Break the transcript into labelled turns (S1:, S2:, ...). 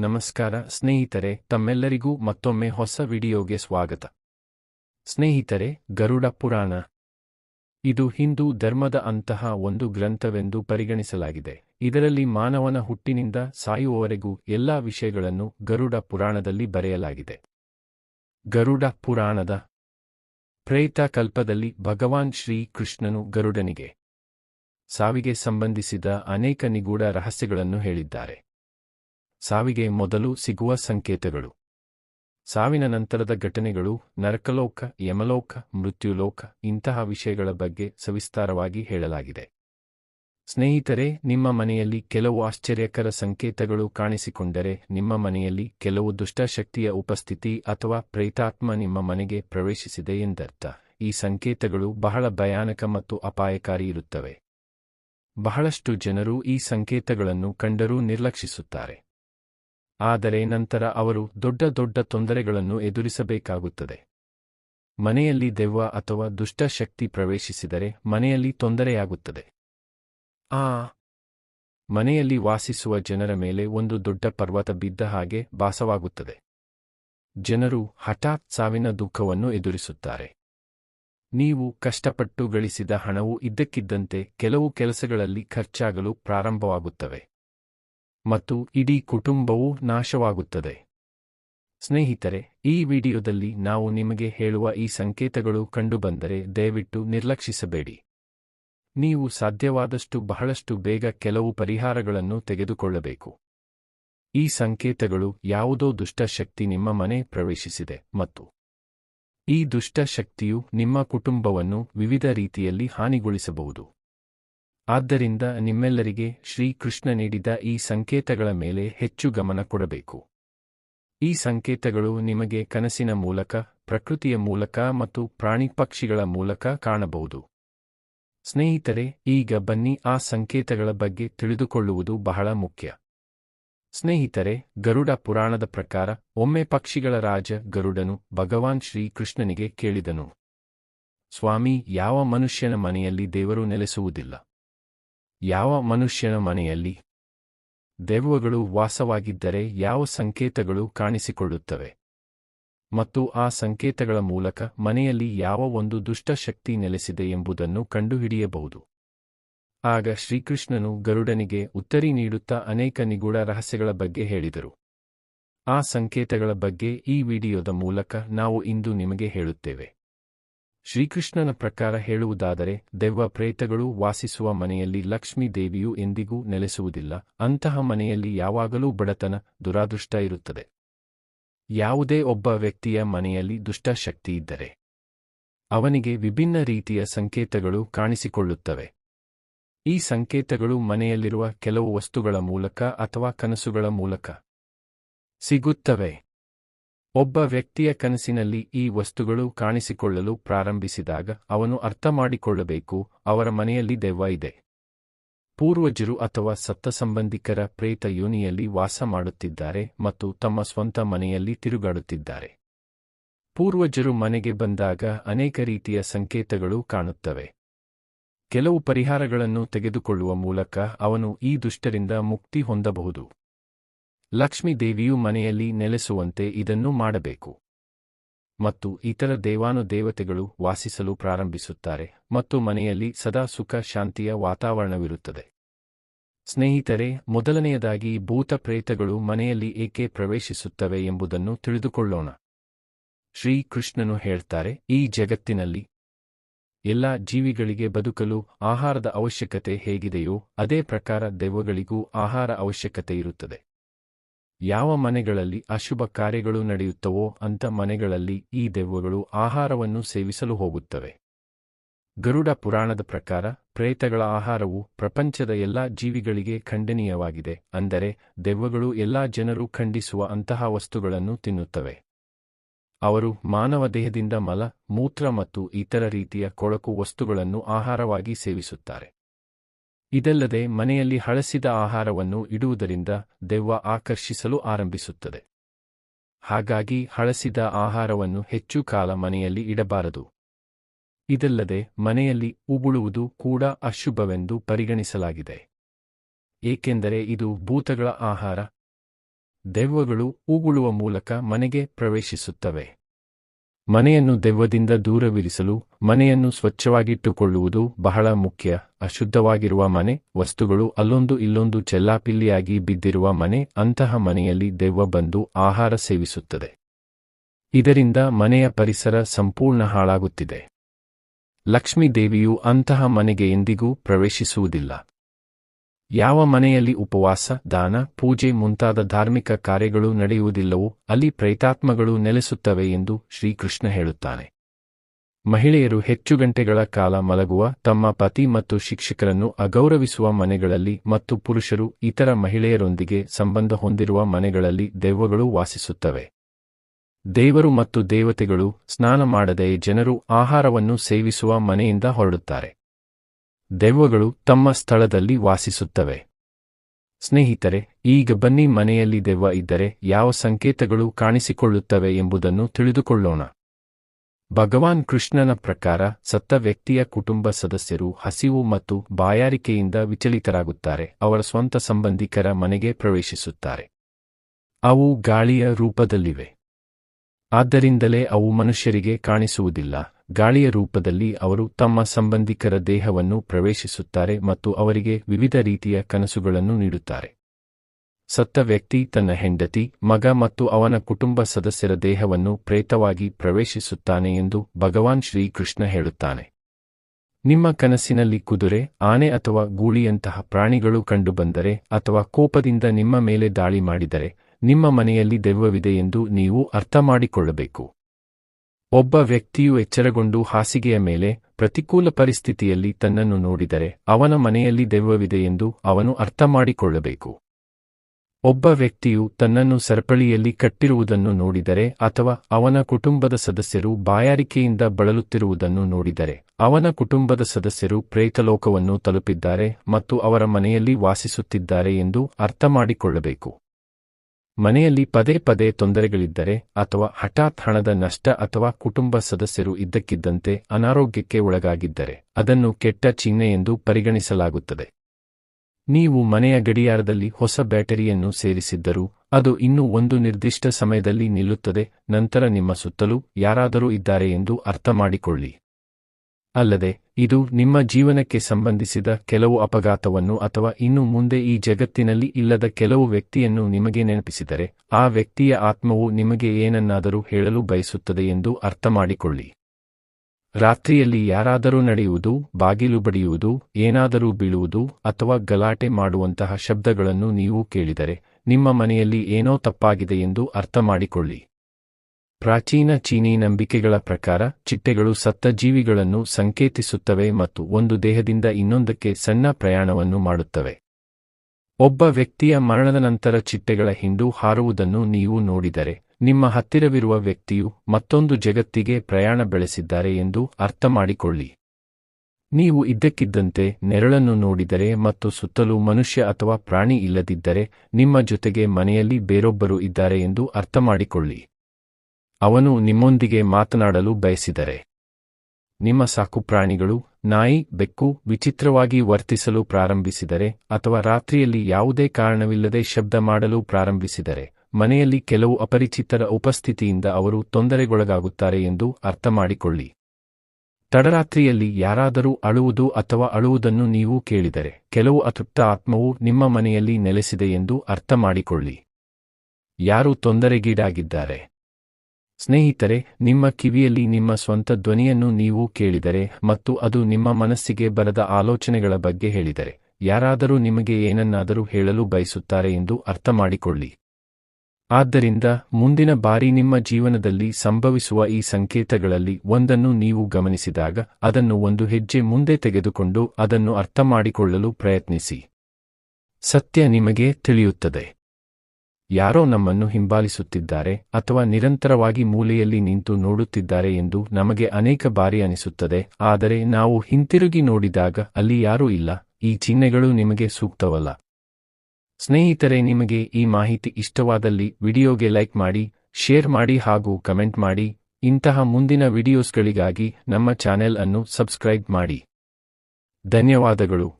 S1: ನಮಸ್ಕಾರ ಸ್ನೇಹಿತರೆ, ತಮ್ಮೆಲ್ಲರಿಗೂ ಮತ್ತೊಮ್ಮೆ ಹೊಸ ವಿಡಿಯೋಗೆ ಸ್ವಾಗತ. ಸ್ನೇಹಿತರೆ, ಗರುಡ ಪುರಾಣ. ಇದು ಹಿಂದೂ ಧರ್ಮದ ಅಂತಹ ಒಂದು ಗ್ರಂಥವೆಂದು ಪರಿಗಣಿಸಲಾಗಿದೆ. ಇದರಲ್ಲಿ ಮಾನವನ ಹುಟ್ಟಿನಿಂದ ಸಾಯುವವರೆಗೂ ಎಲ್ಲಾ ವಿಷಯಗಳನ್ನು ಗರುಡ ಪುರಾಣದಲ್ಲಿ ಬರೆಯಲಾಗಿದೆ. ಗರುಡ ಪುರಾಣದ ಪ್ರೇತ ಕಲ್ಪದಲ್ಲಿ ಭಗವಾನ್ ಶ್ರೀ ಕೃಷ್ಣನು ಗರುಡನಿಗೆ ಸಾವಿಗೆ ಸಂಬಂಧಿಸಿದ ಅನೇಕ ನಿಗೂಢ ರಹಸ್ಯಗಳನ್ನು ಹೇಳಿದ್ದಾರೆ. ಸಾವಿಗೆ ಮೊದಲು ಸಿಗುವ ಸಂಕೇತಗಳು. ಸಾವಿನ ನಂತರದ ಘಟನೆಗಳು ನರಕಲೋಕ, ಯಮಲೋಕ, ಮೃತ್ಯುಲೋಕ ಇಂತಹ ವಿಷಯಗಳ ಬಗ್ಗೆ ಸವಿಸ್ತಾರವಾಗಿ ಹೇಳಲಾಗಿದೆ. ಸ್ನೇಹಿತರೆ, ನಿಮ್ಮ ಮನೆಯಲ್ಲಿ ಕೆಲವು ಆಶ್ಚರ್ಯಕರ ಸಂಕೇತಗಳು ಕಾಣಿಸಿಕೊಂಡರೆ ನಿಮ್ಮ ಮನೆಯಲ್ಲಿ ಕೆಲವು ದುಷ್ಟಶಕ್ತಿಯ ಉಪಸ್ಥಿತಿ ಅಥವಾ ಪ್ರೇತಾತ್ಮ ನಿಮ್ಮ ಮನೆಗೆ ಪ್ರವೇಶಿಸಿದೆ ಎಂದರ್ಥ. ಈ ಸಂಕೇತಗಳು ಬಹಳ ಭಯಾನಕ ಮತ್ತು ಅಪಾಯಕಾರಿ ಇರುತ್ತವೆ. ಬಹಳಷ್ಟು ಜನರು ಈ ಸಂಕೇತಗಳನ್ನು ಕಂಡರೂ ನಿರ್ಲಕ್ಷಿಸುತ್ತಾರೆ. ಆದರೆ ನಂತರ ಅವರು ದೊಡ್ಡ ದೊಡ್ಡ ತೊಂದರೆಗಳನ್ನು ಎದುರಿಸಬೇಕಾಗುತ್ತದೆ. ಮನೆಯಲ್ಲಿ ದೆವ್ವ ಅಥವಾ ದುಷ್ಟ ಶಕ್ತಿ ಪ್ರವೇಶಿಸಿದರೆ ಮನೆಯಲ್ಲಿ ತೊಂದರೆಯಾಗುತ್ತದೆ. ಆ ಮನೆಯಲ್ಲಿ ವಾಸಿಸುವ ಜನರ ಮೇಲೆ ಒಂದು ದೊಡ್ಡ ಪರ್ವತ ಬಿದ್ದ ಹಾಗೆ ಭಾಸವಾಗುತ್ತದೆ. ಜನರು ಹಠಾತ್ ಸಾವಿನ ದುಃಖವನ್ನು ಎದುರಿಸುತ್ತಾರೆ. ನೀವು ಕಷ್ಟಪಟ್ಟು ಗಳಿಸಿದ ಹಣವು ಇದ್ದಕ್ಕಿದ್ದಂತೆ ಕೆಲವು ಕೆಲಸಗಳಲ್ಲಿ ಖರ್ಚಾಗಲು ಪ್ರಾರಂಭವಾಗುತ್ತವೆ. ಮತ್ತು ಇಡೀ ಕುಟುಂಬವು ನಾಶವಾಗುತ್ತದೆ. ಸ್ನೇಹಿತರೆ, ಈ ವಿಡಿಯೋದಲ್ಲಿ ನಾವು ನಿಮಗೆ ಹೇಳುವ ಈ ಸಂಕೇತಗಳು ಕಂಡುಬಂದರೆ ದಯವಿಟ್ಟು ನಿರ್ಲಕ್ಷಿಸಬೇಡಿ. ನೀವು ಸಾಧ್ಯವಾದಷ್ಟು ಬಹಳಷ್ಟು ಬೇಗ ಕೆಲವು ಪರಿಹಾರಗಳನ್ನು ತೆಗೆದುಕೊಳ್ಳಬೇಕು. ಈ ಸಂಕೇತಗಳು ಯಾವುದೋ ದುಷ್ಟಶಕ್ತಿ ನಿಮ್ಮ ಮನೆ ಪ್ರವೇಶಿಸಿದೆ ಮತ್ತು ಈ ದುಷ್ಟ ಶಕ್ತಿಯು ನಿಮ್ಮ ಕುಟುಂಬವನ್ನು ವಿವಿಧ ರೀತಿಯಲ್ಲಿ ಹಾನಿಗೊಳಿಸಬಹುದು. ಆದ್ದರಿಂದ ನಿಮ್ಮೆಲ್ಲರಿಗೆ ಶ್ರೀಕೃಷ್ಣ ನೀಡಿದ ಈ ಸಂಕೇತಗಳ ಮೇಲೆ ಹೆಚ್ಚು ಗಮನ ಕೊಡಬೇಕು. ಈ ಸಂಕೇತಗಳು ನಿಮಗೆ ಕನಸಿನ ಮೂಲಕ, ಪ್ರಕೃತಿಯ ಮೂಲಕ ಮತ್ತು ಪ್ರಾಣಿ ಪಕ್ಷಿಗಳ ಮೂಲಕ ಕಾಣಬಹುದು. ಸ್ನೇಹಿತರೆ, ಈಗ ಬನ್ನಿ ಆ ಸಂಕೇತಗಳ ಬಗ್ಗೆ ತಿಳಿದುಕೊಳ್ಳುವುದು ಬಹಳ ಮುಖ್ಯ. ಸ್ನೇಹಿತರೆ, ಗರುಡ ಪುರಾಣದ ಪ್ರಕಾರ, ಒಮ್ಮೆ ಪಕ್ಷಿಗಳ ರಾಜ ಗರುಡನು ಭಗವಾನ್ ಶ್ರೀಕೃಷ್ಣನಿಗೆ ಕೇಳಿದನು. ಸ್ವಾಮಿ, ಯಾವ ಮನುಷ್ಯನ ಮನೆಯಲ್ಲಿ ದೇವರು ನೆಲೆಸುವುದಿಲ್ಲ? ಯಾವ ಮನುಷ್ಯನ ಮನೆಯಲ್ಲಿ? ದೆವ್ವಗಳು ವಾಸವಾಗಿದ್ದರೆ ಯಾವ ಸಂಕೇತಗಳು ಕಾಣಿಸಿಕೊಳ್ಳುತ್ತವೆ? ಮತ್ತು ಆ ಸಂಕೇತಗಳ ಮೂಲಕ ಮನೆಯಲ್ಲಿ ಯಾವ ಒಂದು ದುಷ್ಟ ಶಕ್ತಿ ನೆಲೆಸಿದೆ ಎಂಬುದನ್ನು ಕಂಡುಹಿಡಿಯಬಹುದು. ಆಗ ಶ್ರೀಕೃಷ್ಣನು ಗರುಡನಿಗೆ ಉತ್ತರಿ ನೀಡುತ್ತಾ ಅನೇಕ ನಿಗೂಢ ರಹಸ್ಯಗಳ ಬಗ್ಗೆ ಹೇಳಿದರು. ಆ ಸಂಕೇತಗಳ ಬಗ್ಗೆ ಈ ವಿಡಿಯೋದ ಮೂಲಕ ನಾವು ಇಂದು ನಿಮಗೆ ಹೇಳುತ್ತೇವೆ. ಶ್ರೀಕೃಷ್ಣನ ಪ್ರಕಾರ ಹೇಳುವುದಾದರೆ, ದೆವ್ವ ಪ್ರೇತಗಳು ವಾಸಿಸುವ ಮನೆಯಲ್ಲಿ ಲಕ್ಷ್ಮೀ ದೇವಿಯು ಎಂದಿಗೂ ನೆಲೆಸುವುದಿಲ್ಲ, ಅಂತಹ ಮನೆಯಲ್ಲಿ ಯಾವಾಗಲೂ ಬಡತನ, ದುರಾದೃಷ್ಟ ಇರುತ್ತದೆ. ಯಾವುದೇ ಒಬ್ಬ ವ್ಯಕ್ತಿಯ ಮನೆಯಲ್ಲಿ ದುಷ್ಟ ಶಕ್ತಿ ಇದ್ದರೆ, ಅವನಿಗೆ ವಿಭಿನ್ನ ರೀತಿಯ ಸಂಕೇತಗಳು ಕಾಣಿಸಿಕೊಳ್ಳುತ್ತವೆ. ಈ ಸಂಕೇತಗಳು ಮನೆಯಲ್ಲಿರುವ ಕೆಲವು ವಸ್ತುಗಳ ಮೂಲಕ ಅಥವಾ ಕನಸುಗಳ ಮೂಲಕ ಸಿಗುತ್ತವೆ. ಒಬ್ಬ ವ್ಯಕ್ತಿಯ ಕನಸಿನಲ್ಲಿ ಈ ವಸ್ತುಗಳು ಕಾಣಿಸಿಕೊಳ್ಳಲು ಪ್ರಾರಂಭಿಸಿದಾಗ ಅವನು ಅರ್ಥಮಾಡಿಕೊಳ್ಳಬೇಕು, ಅವರ ಮನೆಯಲ್ಲಿ ದೆವ್ವ ಇದೆ. ಪೂರ್ವಜರು ಅಥವಾ ಸತ್ತ ಸಂಬಂಧಿಕರ ಪ್ರೇತ ಯೋನಿಯಲ್ಲಿ ವಾಸ ಮಾಡುತ್ತಿದ್ದಾರೆ ಮತ್ತು ತಮ್ಮ ಸ್ವಂತ ಮನೆಯಲ್ಲಿ ತಿರುಗಾಡುತ್ತಿದ್ದಾರೆ. ಪೂರ್ವಜರು ಮನೆಗೆ ಬಂದಾಗ ಅನೇಕ ರೀತಿಯ ಸಂಕೇತಗಳು ಕಾಣುತ್ತವೆ. ಕೆಲವು ಪರಿಹಾರಗಳನ್ನು ತೆಗೆದುಕೊಳ್ಳುವ ಮೂಲಕ ಅವನು ಈ ದುಷ್ಟರಿಂದ ಮುಕ್ತಿ ಹೊಂದಬಹುದು. ಲಕ್ಷ್ಮೀ ದೇವಿಯು ಮನೆಯಲ್ಲಿ ನೆಲೆಸುವಂತೆ ಇದನ್ನು ಮಾಡಬೇಕು. ಮತ್ತು ಇತರ ದೇವಾನುದೇವತೆಗಳು ವಾಸಿಸಲು ಪ್ರಾರಂಭಿಸುತ್ತಾರೆ ಮತ್ತು ಮನೆಯಲ್ಲಿ ಸದಾ ಸುಖ ಶಾಂತಿಯ ವಾತಾವರಣವಿರುತ್ತದೆ. ಸ್ನೇಹಿತರೆ, ಮೊದಲನೆಯದಾಗಿ ಭೂತ ಪ್ರೇತಗಳು ಮನೆಯಲ್ಲಿ ಏಕೆ ಪ್ರವೇಶಿಸುತ್ತವೆ ಎಂಬುದನ್ನು ತಿಳಿದುಕೊಳ್ಳೋಣ. ಶ್ರೀಕೃಷ್ಣನು ಹೇಳ್ತಾರೆ, ಈ ಜಗತ್ತಿನಲ್ಲಿ ಎಲ್ಲಾ ಜೀವಿಗಳಿಗೆ ಬದುಕಲು ಆಹಾರದ ಅವಶ್ಯಕತೆ ಹೇಗಿದೆಯೋ ಅದೇ ಪ್ರಕಾರ ದೆವ್ವಗಳಿಗೂ ಆಹಾರ ಅವಶ್ಯಕತೆ ಇರುತ್ತದೆ. ಯಾವ ಮನೆಗಳಲ್ಲಿ ಅಶುಭ ಕಾರ್ಯಗಳು ನಡೆಯುತ್ತವೋ ಅಂಥ ಮನೆಗಳಲ್ಲಿ ಈ ದೆವ್ವಗಳು ಆಹಾರವನ್ನು ಸೇವಿಸಲು ಹೋಗುತ್ತವೆ. ಗರುಡ ಪುರಾಣದ ಪ್ರಕಾರ ಪ್ರೇತಗಳ ಆಹಾರವು ಪ್ರಪಂಚದ ಎಲ್ಲಾ ಜೀವಿಗಳಿಗೆ ಖಂಡನೀಯವಾಗಿದೆ, ಅಂದರೆ ದೆವ್ವಗಳು ಎಲ್ಲಾ ಜನರು ಖಂಡಿಸುವ ಅಂತಹ ವಸ್ತುಗಳನ್ನು ತಿನ್ನುತ್ತವೆ. ಅವರು ಮಾನವ ದೇಹದಿಂದ ಮಲ, ಮೂತ್ರ ಮತ್ತು ಇತರ ರೀತಿಯ ಕೊಳಕು ವಸ್ತುಗಳನ್ನು ಆಹಾರವಾಗಿ ಸೇವಿಸುತ್ತಾರೆ. ಇದಲ್ಲದೆ ಮನೆಯಲ್ಲಿ ಹಳಸಿದ ಆಹಾರವನ್ನು ಇಡುವುದರಿಂದ ದೆವ್ವ ಆಕರ್ಷಿಸಲು ಆರಂಭಿಸುತ್ತದೆ. ಹಾಗಾಗಿ ಹಳಸಿದ ಆಹಾರವನ್ನು ಹೆಚ್ಚು ಕಾಲ ಮನೆಯಲ್ಲಿ ಇಡಬಾರದು. ಇದಲ್ಲದೆ ಮನೆಯಲ್ಲಿ ಉಗುಳುವುದು ಕೂಡ ಅಶುಭವೆಂದು ಪರಿಗಣಿಸಲಾಗಿದೆ. ಏಕೆಂದರೆ ಇದು ಭೂತಗಳ ಆಹಾರ. ದೆವ್ವಗಳು ಉಗುಳುವ ಮೂಲಕ ಮನೆಗೆ ಪ್ರವೇಶಿಸುತ್ತವೆ. ಮನೆಯನ್ನು ದೆವ್ವದಿಂದ ದೂರವಿರಿಸಲು, ಮನೆಯನ್ನು ಸ್ವಚ್ಛವಾಗಿಟ್ಟುಕೊಳ್ಳುವುದು ಬಹಳ ಮುಖ್ಯ. ಅಶುದ್ಧವಾಗಿರುವ ಮನೆ, ವಸ್ತುಗಳು ಅಲ್ಲೊಂದು ಇಲ್ಲೊಂದು ಚೆಲ್ಲಾಪಿಲ್ಲಿಯಾಗಿ ಬಿದ್ದಿರುವ ಮನೆ, ಅಂತಹ ಮನೆಯಲ್ಲಿ ದೆವ್ವ ಬಂದು ಆಹಾರ ಸೇವಿಸುತ್ತದೆ. ಇದರಿಂದ ಮನೆಯ ಪರಿಸರ ಸಂಪೂರ್ಣ ಹಾಳಾಗುತ್ತಿದೆ. ಲಕ್ಷ್ಮೀ ದೇವಿಯು ಅಂತಹ ಮನೆಗೆ ಎಂದಿಗೂ ಪ್ರವೇಶಿಸುವುದಿಲ್ಲ. ಯಾವ ಮನೆಯಲ್ಲಿ ಉಪವಾಸ, ದಾನ, ಪೂಜೆ ಮುಂತಾದ ಧಾರ್ಮಿಕ ಕಾರ್ಯಗಳು ನಡೆಯುವುದಿಲ್ಲವೋ ಅಲ್ಲಿ ಪ್ರೇತಾತ್ಮಗಳು ನೆಲೆಸುತ್ತವೆ ಎಂದು ಶ್ರೀಕೃಷ್ಣ ಹೇಳುತ್ತಾನೆ. ಮಹಿಳೆಯರು ಹೆಚ್ಚು ಗಂಟೆಗಳ ಕಾಲ ಮಲಗುವ, ತಮ್ಮ ಪತಿ ಮತ್ತು ಶಿಕ್ಷಕರನ್ನು ಅಗೌರವಿಸುವ ಮನೆಗಳಲ್ಲಿ ಮತ್ತು ಪುರುಷರು ಇತರ ಮಹಿಳೆಯರೊಂದಿಗೆ ಸಂಬಂಧ ಹೊಂದಿರುವ ಮನೆಗಳಲ್ಲಿ ದೆವ್ವಗಳು ವಾಸಿಸುತ್ತವೆ. ದೇವರು ಮತ್ತು ದೇವತೆಗಳು ಸ್ನಾನ ಮಾಡದೆ ಜನರು ಆಹಾರವನ್ನು ಸೇವಿಸುವ ಮನೆಯಿಂದ ಹೊರಡುತ್ತಾರೆ. ದೆವ್ವಗಳು ತಮ್ಮ ಸ್ಥಳದಲ್ಲಿ ವಾಸಿಸುತ್ತವೆ. ಸ್ನೇಹಿತರೆ, ಈಗ ಬನ್ನಿ ಮನೆಯಲ್ಲಿ ದೆವ್ವ ಇದ್ದರೆ ಯಾವ ಸಂಕೇತಗಳು ಕಾಣಿಸಿಕೊಳ್ಳುತ್ತವೆ ಎಂಬುದನ್ನು ತಿಳಿದುಕೊಳ್ಳೋಣ. ಭಗವಾನ್ ಕೃಷ್ಣನ ಪ್ರಕಾರ ಸತ್ತ ವ್ಯಕ್ತಿಯ ಕುಟುಂಬ ಸದಸ್ಯರು ಹಸಿವು ಮತ್ತು ಬಾಯಾರಿಕೆಯಿಂದ ವಿಚಲಿತರಾಗುತ್ತಾರೆ, ಅವರ ಸ್ವಂತ ಸಂಬಂಧಿಕರ ಮನೆಗೆ ಪ್ರವೇಶಿಸುತ್ತಾರೆ. ಅವು ಗಾಳಿಯ ರೂಪದಲ್ಲಿವೆ. ಆದ್ದರಿಂದಲೇ ಅವು ಮನುಷ್ಯರಿಗೆ ಕಾಣಿಸುವುದಿಲ್ಲ ಗಾಳಿಯ ರೂಪದಲ್ಲಿ ಅವರು ತಮ್ಮ ಸಂಬಂಧಿಕರ ದೇಹವನ್ನು ಪ್ರವೇಶಿಸುತ್ತಾರೆ ಮತ್ತು ಅವರಿಗೆ ವಿವಿಧ ರೀತಿಯ ಕನಸುಗಳನ್ನು ನೀಡುತ್ತಾರೆ. ಸತ್ತ ವ್ಯಕ್ತಿ ತನ್ನ ಹೆಂಡತಿ, ಮಗ ಮತ್ತು ಅವನ ಕುಟುಂಬ ಸದಸ್ಯರ ದೇಹವನ್ನು ಪ್ರೇತವಾಗಿ ಪ್ರವೇಶಿಸುತ್ತಾನೆ ಎಂದು ಭಗವಾನ್ ಶ್ರೀಕೃಷ್ಣ ಹೇಳುತ್ತಾನೆ. ನಿಮ್ಮ ಕನಸಿನಲ್ಲಿ ಕುದುರೆ, ಆನೆ ಅಥವಾ ಗೂಳಿಯಂತಹ ಪ್ರಾಣಿಗಳು ಕಂಡುಬಂದರೆ ಅಥವಾ ಕೋಪದಿಂದ ನಿಮ್ಮ ಮೇಲೆ ದಾಳಿ ಮಾಡಿದರೆ ನಿಮ್ಮ ಮನೆಯಲ್ಲಿ ದೆವ್ವವಿದೆ ಎಂದು ನೀವು ಅರ್ಥಮಾಡಿಕೊಳ್ಳಬೇಕು. ಒಬ್ಬ ವ್ಯಕ್ತಿಯು ಎಚ್ಚರಗೊಂಡು ಹಾಸಿಗೆಯ ಮೇಲೆ ಪ್ರತಿಕೂಲ ಪರಿಸ್ಥಿತಿಯಲ್ಲಿ ತನ್ನನ್ನು ನೋಡಿದರೆ ಅವನ ಮನೆಯಲ್ಲಿ ದೆವ್ವವಿದೆ ಎಂದು ಅವನು ಅರ್ಥಮಾಡಿಕೊಳ್ಳಬೇಕು. ಒಬ್ಬ ವ್ಯಕ್ತಿಯು ತನ್ನನ್ನು ಸರಪಳಿಯಲ್ಲಿ ಕಟ್ಟಿರುವುದನ್ನು ನೋಡಿದರೆ ಅಥವಾ ಅವನ ಕುಟುಂಬದ ಸದಸ್ಯರು ಬಾಯಾರಿಕೆಯಿಂದ ಬಳಲುತ್ತಿರುವುದನ್ನು ನೋಡಿದರೆ, ಅವನ ಕುಟುಂಬದ ಸದಸ್ಯರು ಪ್ರೇತಲೋಕವನ್ನು ತಲುಪಿದ್ದಾರೆ ಮತ್ತು ಅವರ ಮನೆಯಲ್ಲಿ ವಾಸಿಸುತ್ತಿದ್ದಾರೆ ಎಂದು ಅರ್ಥಮಾಡಿಕೊಳ್ಳಬೇಕು. ಮನೆಯಲ್ಲಿ ಪದೇ ಪದೇ ತೊಂದರೆಗಳಿದ್ದರೆ ಅಥವಾ ಹಠಾತ್ ಹಣದ ನಷ್ಟ ಅಥವಾ ಕುಟುಂಬ ಸದಸ್ಯರು ಇದ್ದಕ್ಕಿದ್ದಂತೆ ಅನಾರೋಗ್ಯಕ್ಕೆ ಒಳಗಾಗಿದ್ದರೆ ಅದನ್ನು ಕೆಟ್ಟ ಚಿಹ್ನೆ ಎಂದು ಪರಿಗಣಿಸಲಾಗುತ್ತದೆ. ನೀವು ಮನೆಯ ಗಡಿಯಾರದಲ್ಲಿ ಹೊಸ ಬ್ಯಾಟರಿಯನ್ನು ಸೇರಿಸಿದ್ದರೂ ಅದು ಇನ್ನೂ ಒಂದು ನಿರ್ದಿಷ್ಟ ಸಮಯದಲ್ಲಿ ನಿಲ್ಲುತ್ತದೆ, ನಂತರ ನಿಮ್ಮ ಸುತ್ತಲೂ ಯಾರಾದರೂ ಇದ್ದಾರೆ ಎಂದು ಅರ್ಥಮಾಡಿಕೊಳ್ಳಿ. ಅಲ್ಲದೆ, ಇದು ನಿಮ್ಮ ಜೀವನಕ್ಕೆ ಸಂಬಂಧಿಸಿದ ಕೆಲವು ಅಪಘಾತವನ್ನು ಅಥವಾ ಇನ್ನು ಮುಂದೆ ಈ ಜಗತ್ತಿನಲ್ಲಿ ಇಲ್ಲದ ಕೆಲವು ವ್ಯಕ್ತಿಯನ್ನು ನಿಮಗೆ ನೆನಪಿಸಿದರೆ, ಆ ವ್ಯಕ್ತಿಯ ಆತ್ಮವು ನಿಮಗೆ ಏನನ್ನಾದರೂ ಹೇಳಲು ಬಯಸುತ್ತದೆ ಎಂದು ಅರ್ಥಮಾಡಿಕೊಳ್ಳಿ. ರಾತ್ರಿಯಲ್ಲಿ ಯಾರಾದರೂ ನಡೆಯುವುದು, ಬಾಗಿಲು ಬಡಿಯುವುದು, ಏನಾದರೂ ಬೀಳುವುದು ಅಥವಾ ಗಲಾಟೆ ಮಾಡುವಂತಹ ಶಬ್ದಗಳನ್ನು ನೀವು ಕೇಳಿದರೆ, ನಿಮ್ಮ ಮನೆಯಲ್ಲಿ ಏನೋ ತಪ್ಪಾಗಿದೆ ಎಂದು ಅರ್ಥಮಾಡಿಕೊಳ್ಳಿ. ಪ್ರಾಚೀನ ಚೀನೀ ನಂಬಿಕೆಗಳ ಪ್ರಕಾರ, ಚಿಟ್ಟೆಗಳು ಸತ್ತ ಜೀವಿಗಳನ್ನು ಸಂಕೇತಿಸುತ್ತವೆ ಮತ್ತು ಒಂದು ದೇಹದಿಂದ ಇನ್ನೊಂದಕ್ಕೆ ಸಣ್ಣ ಪ್ರಯಾಣವನ್ನು ಮಾಡುತ್ತವೆ. ಒಬ್ಬ ವ್ಯಕ್ತಿಯ ಮರಣದ ನಂತರ ಚಿಟ್ಟೆಗಳ ಹಿಂಡು ಹಾರುವುದನ್ನು ನೀವು ನೋಡಿದರೆ, ನಿಮ್ಮ ಹತ್ತಿರವಿರುವ ವ್ಯಕ್ತಿಯು ಮತ್ತೊಂದು ಜಗತ್ತಿಗೆ ಪ್ರಯಾಣ ಬೆಳೆಸಿದ್ದಾರೆ ಎಂದು ಅರ್ಥಮಾಡಿಕೊಳ್ಳಿ. ನೀವು ಇದ್ದಕ್ಕಿದ್ದಂತೆ ನೆರಳನ್ನು ನೋಡಿದರೆ ಮತ್ತು ಸುತ್ತಲೂ ಮನುಷ್ಯ ಅಥವಾ ಪ್ರಾಣಿ ಇಲ್ಲದಿದ್ದರೆ, ನಿಮ್ಮ ಜೊತೆಗೆ ಮನೆಯಲ್ಲಿ ಬೇರೊಬ್ಬರು ಇದ್ದಾರೆ ಎಂದು ಅರ್ಥಮಾಡಿಕೊಳ್ಳಿ. ಅವನು ನಿಮ್ಮೊಂದಿಗೆ ಮಾತನಾಡಲು ಬಯಸಿದರೆ. ನಿಮ್ಮ ಸಾಕುಪ್ರಾಣಿಗಳು, ನಾಯಿ, ಬೆಕ್ಕು ವಿಚಿತ್ರವಾಗಿ ವರ್ತಿಸಲು ಪ್ರಾರಂಭಿಸಿದರೆ ಅಥವಾ ರಾತ್ರಿಯಲ್ಲಿ ಯಾವುದೇ ಕಾರಣವಿಲ್ಲದೆ ಶಬ್ದ ಮಾಡಲು ಪ್ರಾರಂಭಿಸಿದರೆ, ಮನೆಯಲ್ಲಿ ಕೆಲವು ಅಪರಿಚಿತರ ಉಪಸ್ಥಿತಿಯಿಂದ ಅವರು ತೊಂದರೆಗೊಳಗಾಗುತ್ತಾರೆ ಎಂದು ಅರ್ಥಮಾಡಿಕೊಳ್ಳಿ. ತಡರಾತ್ರಿಯಲ್ಲಿ ಯಾರಾದರೂ ಅಳುವುದು ಅಥವಾ ಅಳುವುದನ್ನು ನೀವು ಕೇಳಿದರೆ, ಕೆಲವು ಅತೃಪ್ತ ಆತ್ಮವು ನಿಮ್ಮ ಮನೆಯಲ್ಲಿ ನೆಲೆಸಿದೆ ಎಂದು ಅರ್ಥಮಾಡಿಕೊಳ್ಳಿ. ಯಾರು ತೊಂದರೆಗೀಡಾಗಿದ್ದಾರೆ? ಸ್ನೇಹಿತರೆ, ನಿಮ್ಮ ಕಿವಿಯಲ್ಲಿ ನಿಮ್ಮ ಸ್ವಂತ ಧ್ವನಿಯನ್ನು ನೀವು ಕೇಳಿದರೆ ಮತ್ತು ಅದು ನಿಮ್ಮ ಮನಸ್ಸಿಗೆ ಬರದ ಆಲೋಚನೆಗಳ ಬಗ್ಗೆ ಹೇಳಿದರೆ, ಯಾರಾದರೂ ನಿಮಗೆ ಏನನ್ನಾದರೂ ಹೇಳಲು ಬಯಸುತ್ತಾರೆ ಎಂದು ಅರ್ಥಮಾಡಿಕೊಳ್ಳಿ. ಆದ್ದರಿಂದ, ಮುಂದಿನ ಬಾರಿ ನಿಮ್ಮ ಜೀವನದಲ್ಲಿ ಸಂಭವಿಸುವ ಈ ಸಂಕೇತಗಳಲ್ಲಿ ಒಂದನ್ನು ನೀವು ಗಮನಿಸಿದಾಗ, ಅದನ್ನು ಒಂದು ಹೆಜ್ಜೆ ಮುಂದೆ ತೆಗೆದುಕೊಂಡು ಅದನ್ನು ಅರ್ಥಮಾಡಿಕೊಳ್ಳಲು ಪ್ರಯತ್ನಿಸಿ. ಸತ್ಯ ನಿಮಗೆ ತಿಳಿಯುತ್ತದೆ. ಯಾರೋ ನಮ್ಮನ್ನು ಹಿಂಬಾಲಿಸುತ್ತಿದ್ದಾರೆ ಅಥವಾ ನಿರಂತರವಾಗಿ ಮೂಲೆಯಲ್ಲಿ ನಿಂತು ನೋಡುತ್ತಿದ್ದಾರೆ ಎಂದು ನಮಗೆ ಅನೇಕ ಬಾರಿ ಅನಿಸುತ್ತದೆ. ಆದರೆ ನಾವು ಹಿಂತಿರುಗಿ ನೋಡಿದಾಗ ಅಲ್ಲಿ ಯಾರೂ ಇಲ್ಲ. ಈ ಚಿಹ್ನೆಗಳು ನಿಮಗೆ ಸೂಕ್ತವಲ್ಲ. ಸ್ನೇಹಿತರೆ, ನಿಮಗೆ ಈ ಮಾಹಿತಿ ಇಷ್ಟವಾದಲ್ಲಿ ವಿಡಿಯೋಗೆ ಲೈಕ್ ಮಾಡಿ, ಶೇರ್ ಮಾಡಿ ಹಾಗೂ ಕಮೆಂಟ್ ಮಾಡಿ. ಇಂತಹ ಮುಂದಿನ ವಿಡಿಯೋಸ್ಗಳಿಗಾಗಿ ನಮ್ಮ ಚಾನೆಲ್ ಅನ್ನು ಸಬ್ಸ್ಕ್ರೈಬ್ ಮಾಡಿ. ಧನ್ಯವಾದಗಳು.